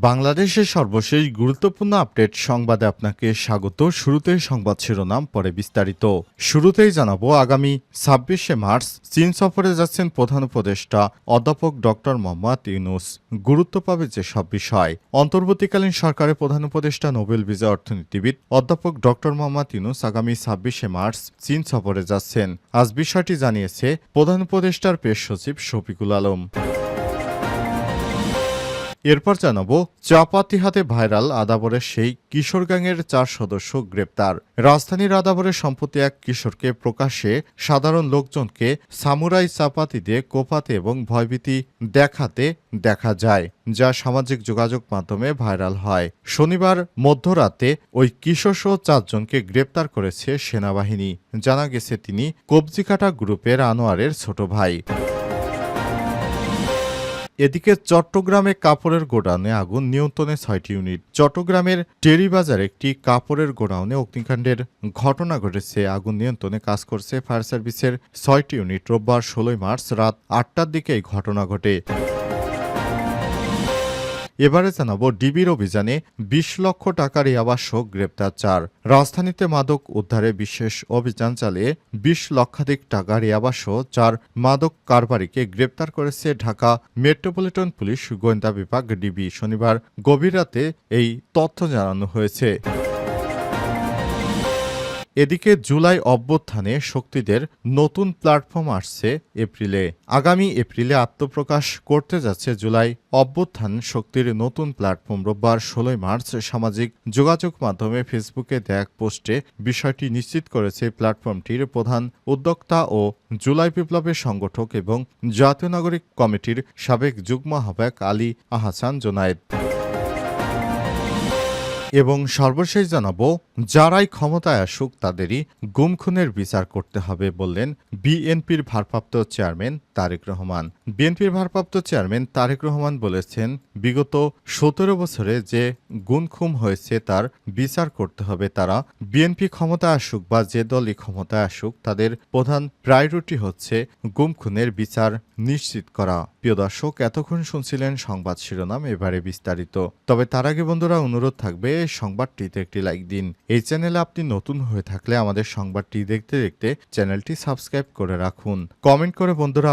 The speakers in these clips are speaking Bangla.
বাংলাদেশের সর্বশেষ গুরুত্বপূর্ণ আপডেট সংবাদে আপনাকে স্বাগত। শুরুতেই সংবাদ শিরোনাম, পরে বিস্তারিত। শুরুতেই জানাব, আগামী ছাব্বিশে মার্চ চীন সফরে যাচ্ছেন প্রধান উপদেষ্টা অধ্যাপক ডক্টর মোহাম্মদ ইউনুস। গুরুত্ব পাবে যে সব বিষয়। অন্তর্বর্তীকালীন সরকারের প্রধান উপদেষ্টা নোবেল বিজয় অর্থনীতিবিদ অধ্যাপক ডক্টর মোহাম্মদ ইউনুস আগামী ছাব্বিশে মার্চ চীন সফরে যাচ্ছেন। আজ বিষয়টি জানিয়েছে প্রধান উপদেষ্টার পেশ সচিব শফিকুল আলম। এরপর জানাব, চাপাতি হাতে ভাইরাল আদাবরের সেই কিশোর চার সদস্য গ্রেপ্তার। রাজধানীর আদাবরের সম্প্রতি এক কিশোরকে প্রকাশ্যে সাধারণ লোকজনকে সামুরাই চাপাতি দিয়ে কোপাতে এবং ভয়ভীতি দেখাতে দেখা যায়, যা সামাজিক যোগাযোগ মাধ্যমে ভাইরাল হয়। শনিবার মধ্যরাতে ওই কিশোর সহ চারজনকে গ্রেপ্তার করেছে সেনাবাহিনী। জানা গেছে, তিনি কবজিকাটা গ্রুপের আনোয়ারের ছোট ভাই। এদিকে চট্টগ্রামে কাপড়ের গোডাউনে আগুন নিয়ন্ত্রণে ছয়টি ইউনিট। চট্টগ্রামের টেরিবাজার একটি কাপড়ের গোডাউনে অগ্নিকাণ্ডের ঘটনা ঘটেছে। আগুন নিয়ন্ত্রণে কাজ করছে ফায়ার সার্ভিসের ছয়টি ইউনিট। রোববার ষোলোই মার্চ রাত আটটার দিকে এই ঘটনা ঘটে। এবারে জানাব ডিবির অভিযানে বিশ লক্ষ টাকার ইয়াবাসক গ্রেপ্তার চার। রাজধানীতে মাদক উদ্ধারে বিশেষ অভিযান চালিয়ে বিশ লক্ষাধিক টাকার ইয়াবাসহ চার মাদক কারবারিকে গ্রেপ্তার করেছে ঢাকা মেট্রোপলিটন পুলিশ। গোয়েন্দা বিভাগ ডিবি শনিবার গভীর রাতে এই তথ্য জানানো হয়েছে। এদিকে জুলাই অভ্যুত্থানে শক্তিদের নতুন প্ল্যাটফর্ম আসছে এপ্রিলে। আগামী এপ্রিলে আত্মপ্রকাশ করতে যাচ্ছে জুলাই অভ্যুত্থান শক্তির নতুন প্ল্যাটফর্ম। রোববার ষোলোই মার্চ সামাজিক যোগাযোগ মাধ্যমে ফেসবুকে এক পোস্টে বিষয়টি নিশ্চিত করেছে প্ল্যাটফর্মটির প্রধান উদ্যোক্তা ও জুলাই বিপ্লবের সংগঠক এবং জাতীয় নাগরিক কমিটির সাবেক যুগ্ম আহ্বায়ক আলী আহসান জোনায়েদ। এবং সর্বশেষ জানাব, যারাই ক্ষমতায় আসুক তাদেরই গুম খুনের বিচার করতে হবে বললেন বিএনপির ভারপ্রাপ্ত চেয়ারম্যান তারেক রহমান। বিএনপির ভারপ্রাপ্ত চেয়ারম্যান তারেক রহমান বলেছেন, বিগত সতেরো বছরে যে গুম খুম হয়েছে তার বিচার করতে হবে তারা। বিএনপি ক্ষমতায় আসুক বা যে দলই ক্ষমতায় আসুক, তাদের প্রধান প্রায়োরিটি হচ্ছে গুম খুনের বিচার নিশ্চিত করা। প্রিয় দর্শক, এতক্ষণ শুনছিলেন সংবাদ শিরোনাম, এবারে বিস্তারিত। তবে তার আগে বন্ধুরা, অনুরোধ থাকবে, সংবাদটিতে একটি লাইক দিন। এই চ্যানেলে আপনি নতুন হয়ে থাকলে আমাদের সংবাদটি দেখতে দেখতে চ্যানেলটি সাবস্ক্রাইব করে রাখুন। কমেন্ট করে বন্ধুরা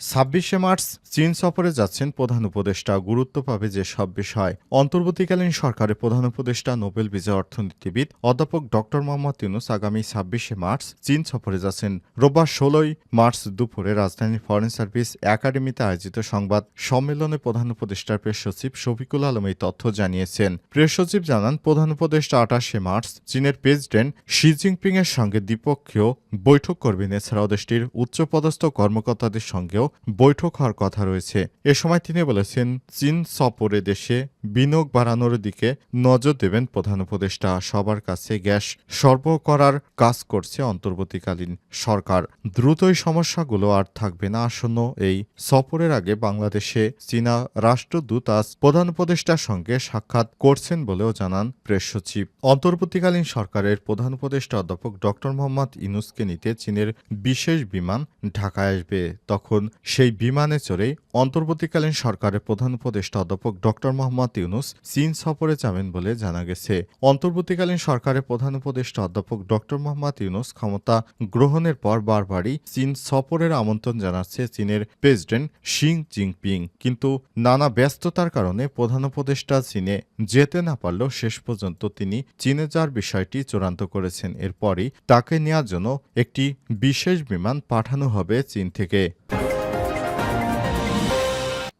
ছাব্বিশে মার্চ চীন সফরে যাচ্ছেন প্রধান উপদেষ্টা। গুরুত্ব পাবে যে সব বিষয়। অন্তর্বর্তীকালীন সরকারের প্রধান উপদেষ্টা, নোবেল বিজয় অর্থনীতিবিদ অধ্যাপক ডক্টর মোহাম্মদ ইউনুস আগামী ছাব্বিশে মার্চ চীন সফরে যাচ্ছেন। রোববার ষোলোই মার্চ দুপুরে রাজধানীর ফরেন সার্ভিস একাডেমিতে আয়োজিত সংবাদ সম্মেলনে প্রধান উপদেষ্টার প্রেস সচিব শফিকুল আলম এই তথ্য জানিয়েছেন। প্রেস সচিব জানান, প্রধান উপদেষ্টা আঠাশে মার্চ চীনের প্রেসিডেন্ট শি জিনপিং এর সঙ্গে দ্বিপক্ষীয় বৈঠক করবেন। এছাড়াও দেশটির উচ্চপদস্থ কর্মকর্তাদের সঙ্গেও বৈঠক হওয়ার কথা রয়েছে। এ সময় তিনি বলেছেন, চীন সফরে দেশে বিনিয়োগ বাড়ানোর দিকে নজর দেবেন প্রধান উপদেষ্টা। সবার কাছে গ্যাস সরবরাহ করার কাজ করছে অন্তর্বর্তীকালীন সরকার। দ্রুতই সমস্যাগুলো আর থাকবে না। আসন্ন এই সফরের আগে বাংলাদেশে চীনা রাষ্ট্রদূত আজ প্রধান উপদেষ্টার সঙ্গে সাক্ষাৎ করছেন বলেও জানান প্রেস সচিব। অন্তর্বর্তীকালীন সরকারের প্রধান উপদেষ্টা অধ্যাপক ডক্টর মোহাম্মদ ইনুসকে নিতে চীনের বিশেষ বিমান ঢাকায় আসবে। তখন সেই বিমানে চড়ে অন্তর্বর্তীকালীন সরকারের প্রধান উপদেষ্টা অধ্যাপক ডক্টর মোহাম্মদ ইউনুস চীন সফরে যাবেন বলে জানা গেছে। অন্তর্বর্তীকালীন সরকারের প্রধান উপদেষ্টা অধ্যাপক ডক্টর মোহাম্মদ ইউনুস ক্ষমতা গ্রহণের পর বারবারই চীন সফরের আমন্ত্রণ জানাচ্ছে চীনের প্রেসিডেন্ট শি জিনপিং। কিন্তু নানা ব্যস্ততার কারণে প্রধান উপদেষ্টা চীনে যেতে না পারলেও শেষ পর্যন্ত তিনি চীনে যাওয়ার বিষয়টি চূড়ান্ত করেছেন। এরপরই তাকে নেওয়ার জন্য একটি বিশেষ বিমান পাঠানো হবে চীন থেকে।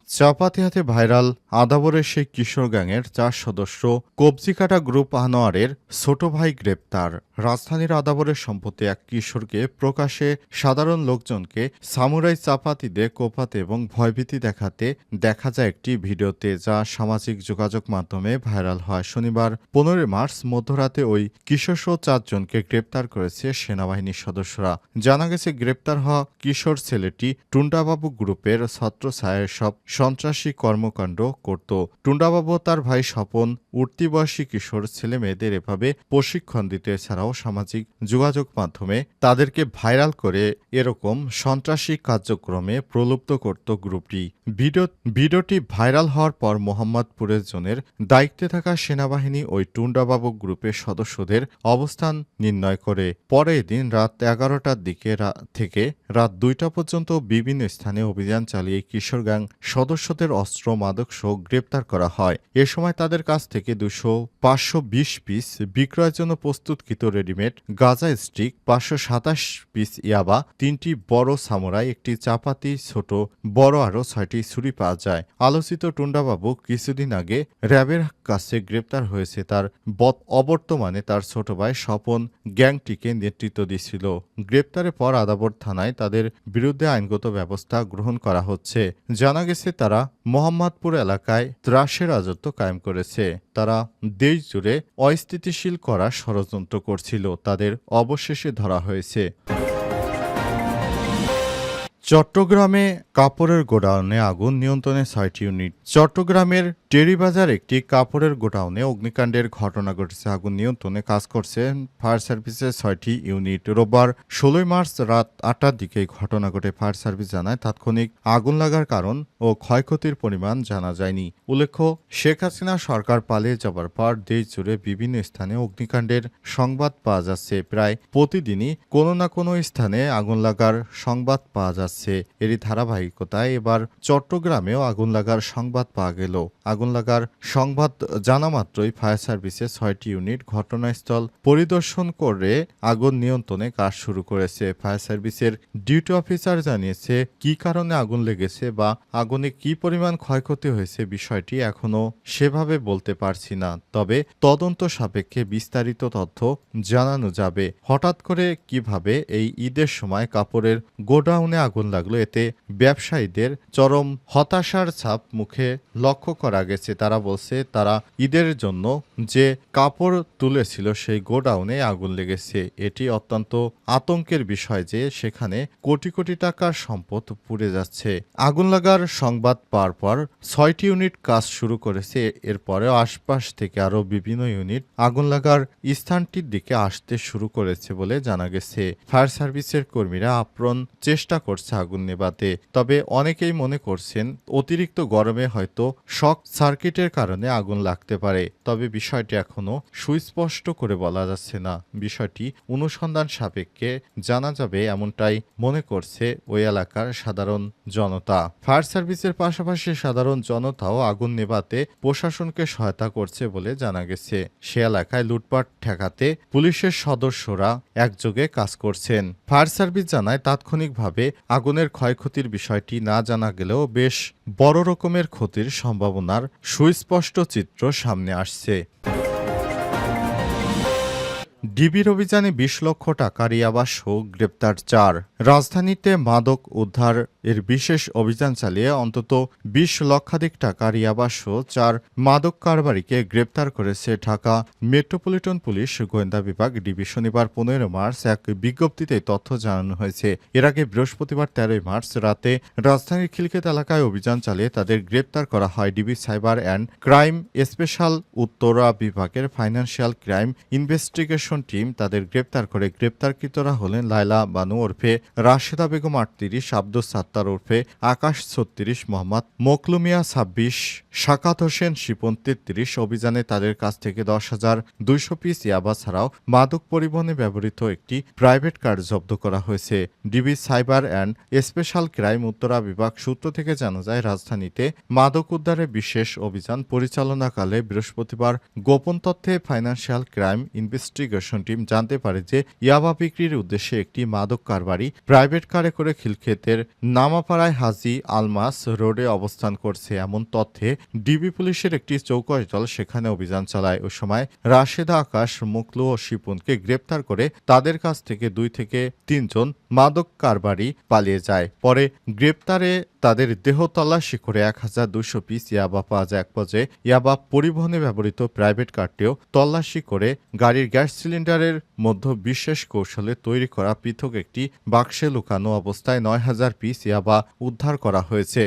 চাপাতি হাতে ভাইরাল আদাবরের সেই কিশোর গ্যাংয়ের চার সদস্য কবজিকাটা গ্রুপ আনোয়ারের ছোট ভাই গ্রেপ্তার। রাজধানীর আদাবরের সম্পত্তি এক কিশোরকে প্রকাশে সাধারণ লোকজনকে সামুরাই চাপাতি কোপাতে এবং ভয়ভীতি দেখাতে দেখা যায় একটি ভিডিওতে যা সামাজিক যোগাযোগ মাধ্যমে ভাইরাল হয়। শনিবার পনেরোই মার্চ মধ্যরাতে ওই কিশোরসহ চারজনকে গ্রেপ্তার করেছে সেনাবাহিনীর সদস্যরা। জানা গেছে, গ্রেপ্তার হওয়া কিশোর ছেলেটি টুন্ডাবাবু গ্রুপের ছত্রছায়ায় সব সন্ত্রাসী কর্মকাণ্ড করত। টুন্ডাবাবু তার ভাই স্বপন উঠতি বয়সী কিশোর ছেলে মেয়েদের এভাবে প্রশিক্ষণ দিতে এছাড়াও সামাজিক যোগাযোগ মাধ্যমে তাদেরকে ভাইরাল করে এরকম সন্ত্রাসী কার্যক্রমে প্রলুব্ধ করত গ্রুপটি। ভিডিও, ভিডিওটি ভাইরাল হওয়ার পর মোহাম্মদপুরের জোনের দায়িত্বে থাকা সেনাবাহিনী ওই টুন্ডাবাবু গ্রুপের সদস্যদের অবস্থান নির্ণয় করে। পরে দিন রাত এগারোটার দিকে থেকে রাত দুইটা পর্যন্ত বিভিন্ন স্থানে অভিযান চালিয়ে কিশোর গ্যাং সদস্যদের অস্ত্র, মাদক সহ গ্রেপ্তার করা হয়। এ সময় তাদের কাছ থেকে দুশো পাঁচশো বিশ পিস বিক্রয়ের জন্য প্রস্তুতকৃত রেডিমেড গাজা স্টিক, পাঁচশো সাতাশ পিস ইয়াবা, তিনটি বড় সামুরাই, একটি চাপাতি, ছোট বড় আরও ছয়টি ছুরি পাওয়া যায়। আলোচিত টুন্ডাবাবু কিছুদিন আগে র্যাবের কাছে গ্রেপ্তার হয়েছে। তার অবর্তমানে তার ছোট ভাই স্বপন গ্যাংটিকে নেতৃত্ব দিছিল গ্রেপ্তারের পর আদাবর থানায় তাদের বিরুদ্ধে আইনগত ব্যবস্থা গ্রহণ করা হচ্ছে। জানা গেছে তারা মোহাম্মদপুর এলাকায় ত্রাসের রাজত্ব কায়েম করেছে। তারা দেশ জুড়ে অস্থিতিশীল করা ষড়যন্ত্র করছিল। তাদের অবশেষে ধরা হয়েছে। চট্টগ্রামে কাপড়ের গোডাউনে আগুন নিয়ন্ত্রণে ছয়টি ইউনিট। চট্টগ্রামের টেরিবাজার একটি কাপড়ের গোডাউনে অগ্নিকাণ্ডের ঘটনা ঘটেছে। আগুন নিয়ন্ত্রণে কাজ করছে ফায়ার সার্ভিসের ছয়টি ইউনিট। রোববার ষোলোই মার্চ রাত আটটার দিকে ঘটনা ঘটে। ফায়ার সার্ভিস জানায়, তাৎক্ষণিক আগুন লাগার কারণ ও ক্ষয়ক্ষতির পরিমাণ জানা যায়নি। উল্লেখ্য, শেখ হাসিনা সরকার পালিয়ে যাবার পর দেশ জুড়ে বিভিন্ন স্থানে অগ্নিকাণ্ডের সংবাদ পাওয়া যাচ্ছে। প্রায় প্রতিদিনই কোনো না কোনো স্থানে আগুন লাগার সংবাদ পাওয়া যাচ্ছে। এরই ধারাবাহিকতায় এবার চট্টগ্রামেও আগুন লাগার সংবাদ পাওয়া গেল। আগুন লাগার সংবাদ জানা মাত্রই ফায়ার সার্ভিসের ছয়টি ইউনিট ঘটনাস্থল পরিদর্শন করে আগুন নিয়ন্ত্রণে কাজ শুরু করেছে। ফায়ার সার্ভিসের ডিউটি অফিসার জানিয়েছে, কি কারণে আগুন লেগেছে বা আগুনে কি পরিমাণ ক্ষয়ক্ষতি হয়েছে বিষয়টি এখনও সেভাবে বলতে পারছি না। তবে তদন্ত সাপেক্ষে বিস্তারিত তথ্য জানানো যাবে। হঠাৎ করে কীভাবে এই ঈদের সময় কাপড়ের গোডাউনে আগুন লাগল, এতে ব্যবসায়ীদের চরম হতাশার ছাপ মুখে লক্ষ্য করা গেছে, তারা বলছে তারা ঈদের জন্য যে কাপড় তুলেছিল সেই গোডাউনে আগুন লেগেছে। এটি অত্যন্ত আতঙ্কের বিষয় যে সেখানে কোটি কোটি টাকার সম্পদ পুড়ে যাচ্ছে। আগুন লাগার সংবাদ পাওয়ার পর ছয়টি ইউনিট কাজ শুরু করেছে। এরপরেও আশপাশ থেকে আরও বিভিন্ন ইউনিট আগুন লাগার স্থানটির দিকে আসতে শুরু করেছে বলে জানা গেছে। ফায়ার সার্ভিসের কর্মীরা আপ্রণ চেষ্টা করছে আগুন নেবাতে তবে অনেকেই মনে করছেন অতিরিক্ত গরমে হয়তো শক সার্কিটের কারণে আগুন লাগতে পারে, তবে বিষয়টি এখনও সুস্পষ্ট করে বলা যাচ্ছে না। বিষয়টি অনুসন্ধান সাপেক্ষে জানা যাবে এমনটাই মনে করছে ওই এলাকার সাধারণ জনতা। ফায়ার সার্ভিসের পাশাপাশি সাধারণ জনতাও আগুন নেভাতে প্রশাসনকে সহায়তা করছে বলে জানা গেছে। সে এলাকায় লুটপাট ঠেকাতে পুলিশের সদস্যরা একযোগে কাজ করছেন। ফায়ার সার্ভিস জানায়, তাৎক্ষণিকভাবে আগুনের ক্ষয়ক্ষতির বিষয়টি না জানা গেলেও বেশ বড় রকমের ক্ষতির সম্ভাবনার সুস্পষ্ট চিত্র সামনে আসছে। ডিবির অভিযানে বিশ লক্ষ টাকার ইয়াবাসহ গ্রেপ্তার চার। রাজধানীতে মাদক উদ্ধার এর বিশেষ অভিযান চালিয়ে অন্তত বিশ লক্ষাধিক টাকার ইয়াবাসহ চার মাদক কারবারিকে গ্রেপ্তার করেছে ঢাকা মেট্রোপলিটন পুলিশ। গোয়েন্দা বিভাগ ডিবি শনিবার পনেরো মার্চ এক বিজ্ঞপ্তিতে তথ্য জানানো হয়েছে। এর আগে বৃহস্পতিবার তেরোই মার্চ রাতে রাজধানীর খিলক্ষেত এলাকায় অভিযান চালিয়ে তাদের গ্রেপ্তার করা হয় DB cyber and crime special Uttara বিভাগের ফাইন্যান্সিয়াল ক্রাইম ইনভেস্টিগেশন টিম তাদের গ্রেপ্তার করে। গ্রেপ্তারকৃতরা হলেন লাইলা বানু ওরফে, রাশেদা বেগম আটত্রিশ আব্দুল সাত্তার ওরফে, আকাশ ছত্রিশ, মোহাম্মদ মোকলুমিয়া ছাব্বিশ। শাকাত হোসেন শিপন তেত্রিশ অভিযানে তাদের কাছ থেকে দশ হাজার দুইশো পিস ইয়াবা ছাড়াও মাদক পরিবহনে ব্যবহৃত একটি প্রাইভেট কার জব্দ করা হয়েছে। DB cyber and special crime Uttara বিভাগ সূত্র থেকে জানা যায়, রাজধানীতে মাদক উদ্ধারে বিশেষ অভিযান পরিচালনাকালে বৃহস্পতিবার গোপন তথ্যে ফাইন্যান্সিয়াল ক্রাইম ইনভেস্টিগেশন টিম জানতে পারে যে ইয়াবা বিক্রির উদ্দেশ্যে একটি মাদক কারবারি প্রাইভেট কারে করে খিলক্ষেতের নামাপাড়ায় হাজি আলমাস রোডে অবস্থান করছে। এমন তথ্যে ডিবি পুলিশের একটি চৌকশ দল সেখানে অভিযান চালায়। ওই সময় রাশেদা আকাশ, মুকলু ও শিপুনকে গ্রেপ্তার করে তাদের কাছ থেকে দুই থেকে তিনজন মাদক কারবারি পালিয়ে যায়। পরে গ্রেপ্তারে তাদের দেহ তল্লাশি করে এক হাজার দুশো পিস ইয়াবা পাওয়া যায়। এক পর্যায়ে ইয়াবা পরিবহনে ব্যবহৃত প্রাইভেট কারটিও তল্লাশি করে গাড়ির গ্যাস সিলিন্ডারের মধ্যে বিশেষ কৌশলে তৈরি করা পৃথক একটি বাক্সে লুকানো অবস্থায় নয় হাজার পিস ইয়াবা উদ্ধার করা হয়েছে।